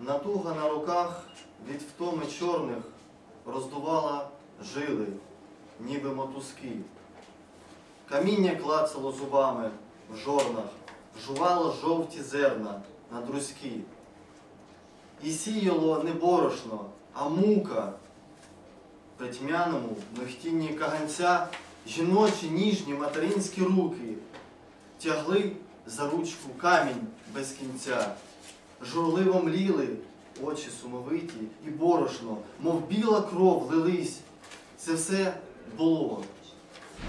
Натуга на руках від втоми чорних роздувала жили, ніби мотузки. Каміння клацало зубами в жорнах, жувало жовті зерна на друзьки. І сіяло не борошно, а мука. При тьмяному михтінні каганця жіночі ніжні материнські руки тягли за ручку камінь без кінця, журливо мліли очі сумовиті і борошно, мов біла кров лились. Це все було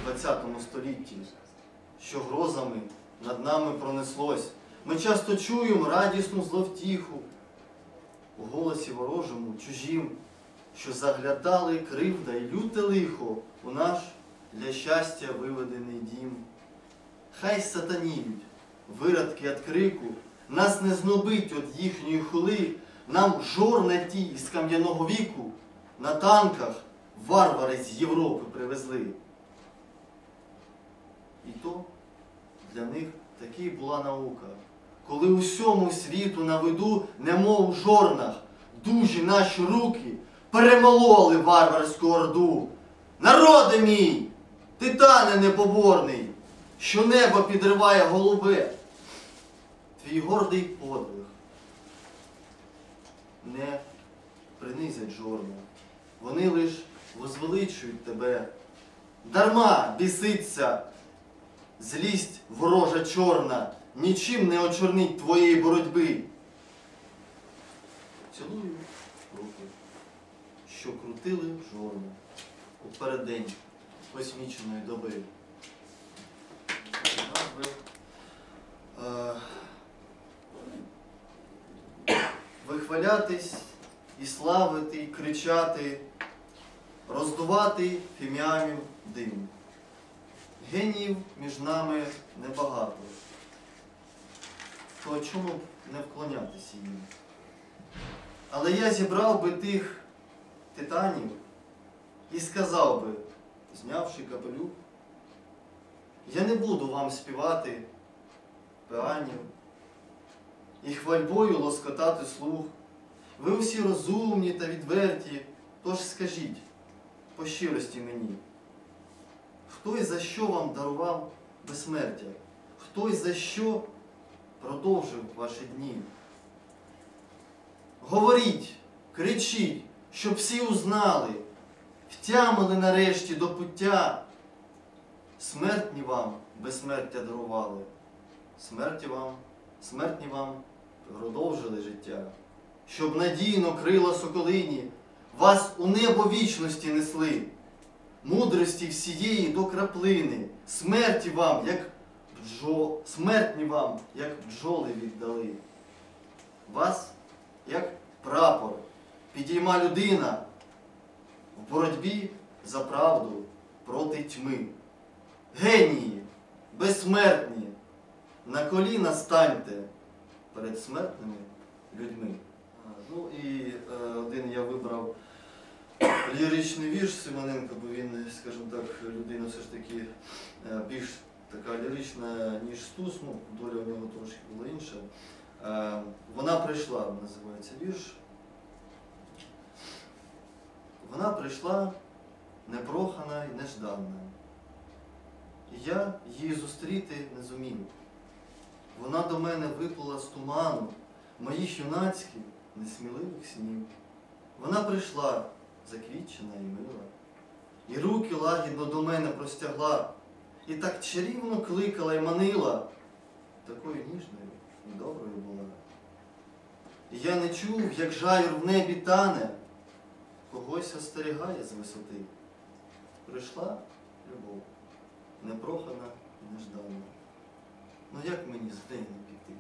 в 20 столітті, що грозами над нами пронеслось. Ми часто чуємо радісну зловтіху у голосі ворожому, чужім, що заглядали кривда і люте лихо у наш для щастя виведений дім. Хай сатаніють, виродки від крику, нас не знобить від їхньої хули, нам жорна ті з кам'яного віку на танках варвари з Європи привезли. І то для них таки була наука, коли усьому світу на виду, немов у жорнах, дужі наші руки перемололи варварську орду. Народи мій, титане непоборний, що небо підриває голубе, твій гордий подвиг не принизять жорна, вони лиш возвеличують тебе. Дарма біситься злість ворожа чорна, нічим не очорнить твоєї боротьби. Цілую руки, що крутили жорна у переддень осміченої доби. Вихвалятись і славити, і кричати, роздувати фіміамів дим. Геніїв між нами небагато. То чому б не вклонятися їм? Але я зібрав би тих титанів і сказав би, знявши капелюх, я не буду вам співати пеанів і хвальбою лоскотати слух. Ви усі розумні та відверті, тож скажіть по щирості мені, хто й за що вам дарував безсмертя, хто й за що продовжив ваші дні? Говоріть, кричіть, щоб всі узнали, втямили нарешті до пуття. Смертні вам безсмертя дарували, смерті вам, смертні вам продовжили життя, щоб надійно крила соколині, вас у небо вічності несли, мудрості всієї до краплини, смерті вам, як бджо... смертні вам, як бджоли віддали. Вас, як прапор, підійма людина в боротьбі за правду проти тьми. Генії, безсмертні, на коліна станьте перед смертними людьми. Ну і е, один я вибрав ліричний вірш Симоненка, бо він, скажімо так, людина все ж таки е, більш така лірична, ніж Стус, ну, доля у нього трошки була інша. Е, вона прийшла, називається вірш. Вона прийшла непрохана і нежданна. І я її зустріти не зумів. Вона до мене виплила з туману моїх юнацьких несміливих снів. Вона прийшла заквітчена і мила, і руки лагідно до мене простягла, і так чарівно кликала і манила, такою ніжною і доброю була. І я не чув, як жайр в небі тане, когось остерігає з висоти. Прийшла любов, непрохана і неждана. Ну як мені з нею не піти?